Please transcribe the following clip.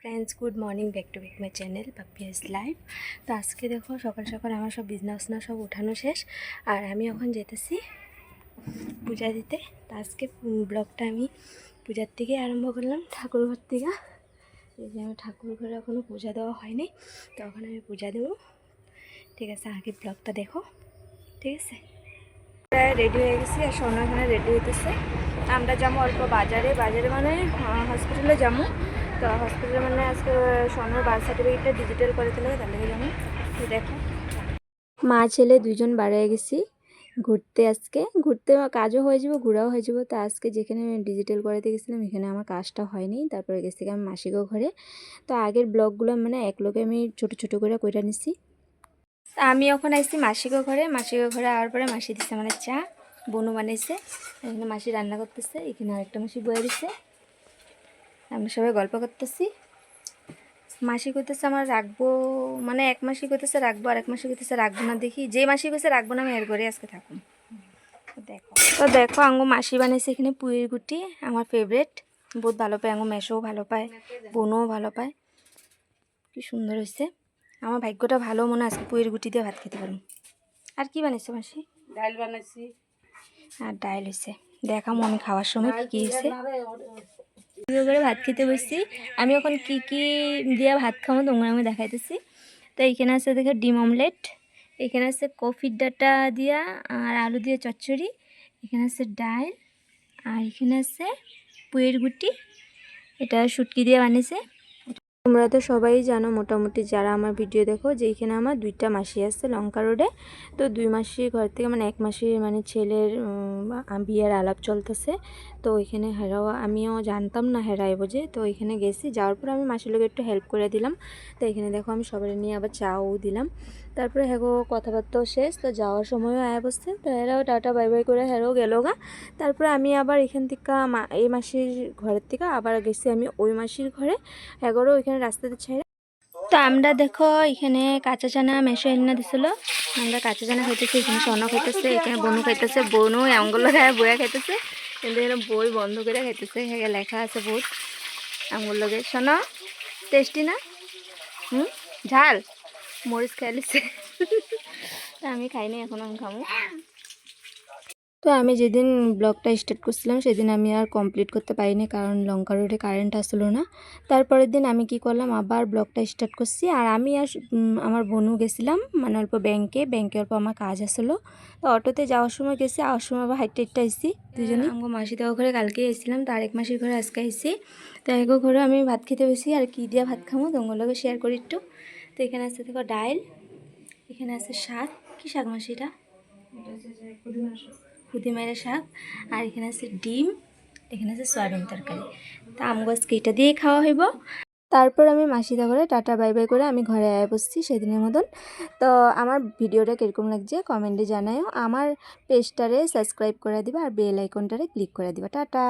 Friends good morning back to back my channel Papiya's life তো আজকে দেখো সকাল সকাল আমার সব বিজনেস না সব উঠানো শেষ। আর আমি এখন যেতেছি পূজা দিতে। তো আজকে ব্লগটা আমি পূজার থেকে আরম্ভ করলাম ঠাকুর ঘর থেকে। এই যে আমি ঠাকুর ঘরে এখনও পূজা দেওয়া হয়নি, তো এখন আমি পূজা দেবো। ঠিক আছে, আগে ব্লগটা দেখো। ঠিক আছে? রেডি হয়ে গেছি, আর সোনা এখানে রেডি হইতেছে। আমরা যাব অল্প বাজারে। বাজারে মানে হসপিটালে যাব। তো হসপিটালে মানে আজকে সোনার বার্থ সার্টিফিকেটটা ডিজিটাল করে দিলে তাহলে যাব। তো দেখো। মা, ছেলে দুজন বাড়ায় গেছি ঘুরতে আজকে। ঘুরতে কাজও হয়ে যাব, ঘোরাও হয়ে যাব। তো আজকে যেখানে ডিজিটাল করাতে গেছিলাম, এখানে আমার কাজটা হয়নি। তারপরে গেছি আমি মাসিকও ঘরে। তো আগের ব্লগগুলো মানে এক লোকে আমি ছোট ছোট করে কইরা নিছি। আমি এখন আসছি মাসিকও ঘরে। মাসিকও ঘরে আওয়ার পরে মাসি দিছে মানে চা। বনু বানাইছে। এখানে মাসি রান্না করতেছে। এখানে আরেকটা মাসি বয়ে দিছে। আমরা সবাই গল্প করতেছি। মাসি কইতেছে আমার রাখব মানে এক মাসি কইতেছে রাখব আর এক মাসি কইতেছে রাখব না দেখি। যে মাসি কইছে রাখব না আমি এর ঘরে আজকে থাকুন দেখো। তো দেখো আঙ্গু মাসি বানাইছে এখানে পুয়ের গুটি আমার ফেভারেট বহুত ভালো পায় আঙ্গু মেশোও ভালো পায় বোনও ভালো পায়। কি সুন্দর হয়েছে আমার ভাগ্যটা ভালো মনে আজকে পুয়ের গুটি দিয়ে ভাত খেতে পারব। আর কি বানাইছে মাসি? ডাল বানাইছি। আর ডাইল হয়েছে দেখামো আমি খাওয়ার সময় কী কী হয়েছে ভিডিও করে ভাত খেতে বসছি। আমি এখন কি কি দিয়ে ভাত খাব তোমরা আমি দেখাইতেছি। তো এইখানে আছে দেখো ডিম অমলেট, এখানে আছে কফির ডাটা দিয়া আর আলু দিয়ে চচ্চড়ি, এখানে আছে ডাল, আর এখানে আছে পুয়ের গুটি, এটা শুটকি দিয়ে বানিয়েছে। তোমরা তো সবাই জানো মোটামুটি যারা আমার ভিডিও দেখো যে এখানে আমার দুইটা মাসি আছে লঙ্কা রোডে। তো দুই মাসির ঘর থেকে মানে এক মাসির মানে ছেলের বিয়ের আলাপ চলতেছে। তো ওইখানে হেরাও, আমিও জানতাম না হেরাইব যে। তো ওইখানে গেছি, যাওয়ার পর আমি মাসির লোক একটু হেল্প করে দিলাম। তো এখানে দেখো আমি সবাই নিয়ে আবার চাও দিলাম। তারপরে হ্যাগো কথাবার্তাও শেষ। তো যাওয়ার সময়ও আয়া বসছে। তো হেরাও টাটা বাই বাই করে হেরাও গেল গা। তারপরে আমি আবার এখান থেকে এই মাসির ঘরের থেকে আবার গেছি আমি ওই মাসির ঘরে। এগারো ওইখানে রাস্তাতে ছেড়ে তো আমরা দেখো এখানে কাঁচা চানা মেশো এনে দিছিল। আমরা কাঁচা চানা খাইতেছি, এখানে সোনা খাইতেছে, এখানে বনু খাইতেছে, বনু আমগুলো খায় বইয়া খাইতেছে। কিন্তু এখানে বই বন্ধ করে খাইতেছে, এখানে লেখা আছে বহুত আমগুলো লগে। সোনা টেস্টি না? হুম? ঝাল? মরিচ খাই লিছে। তা আমি খাইনি, এখন আমি খামো। তো আমি যেদিন ব্লগটা স্টার্ট করছিলাম, সেদিন আমি আর কমপ্লিট করতে পারিনি কারণ লঙ্কা রোডে কারেন্ট আসলো না। তারপরের দিন আমি কি করলাম, আবার ব্লগটা স্টার্ট করছি। আর আমি আর আমার বোনও গেছিলাম মানে অল্প ব্যাংকে ব্যাংকে অল্প আমার কাজ আসলো। তো অটোতে যাওয়ার সময় গেছি, আওয়ার সময় আবার হাইটে হাইটে আইসি দুজনে আমার মাসি দেওয়া ঘরে কালকে এসেছিলাম তার এক মাসির ঘরে আজকে এসেছি তো এক ঘরে আমি ভাত খেতে বেশি আর কি দিয়ে ভাত খামো তোমাগুলোকে শেয়ার করি একটু। তো এখানে আছে দেখো ডাইল, এখানে আছে শাক। কি শাক মাসিটা? খুদি মেরে শাক, আর এখানে আছে ডিম, এখানে আছে সয়াবিন তরকারি। তা আম গাছকে এটা দিয়ে খাওয়া হইব। তারপর আমি মাসিদা করে টাটা, বাই বাই করে আমি ঘরে আয় বসছি সেদিনের মতন। তো আমার ভিডিওটা কীরকম লাগছে কমেন্টে জানায়ও। আমার পেজটারে সাবস্ক্রাইব করে দিবা আর বেল আইকনটারে ক্লিক করে দিবা। টাটা।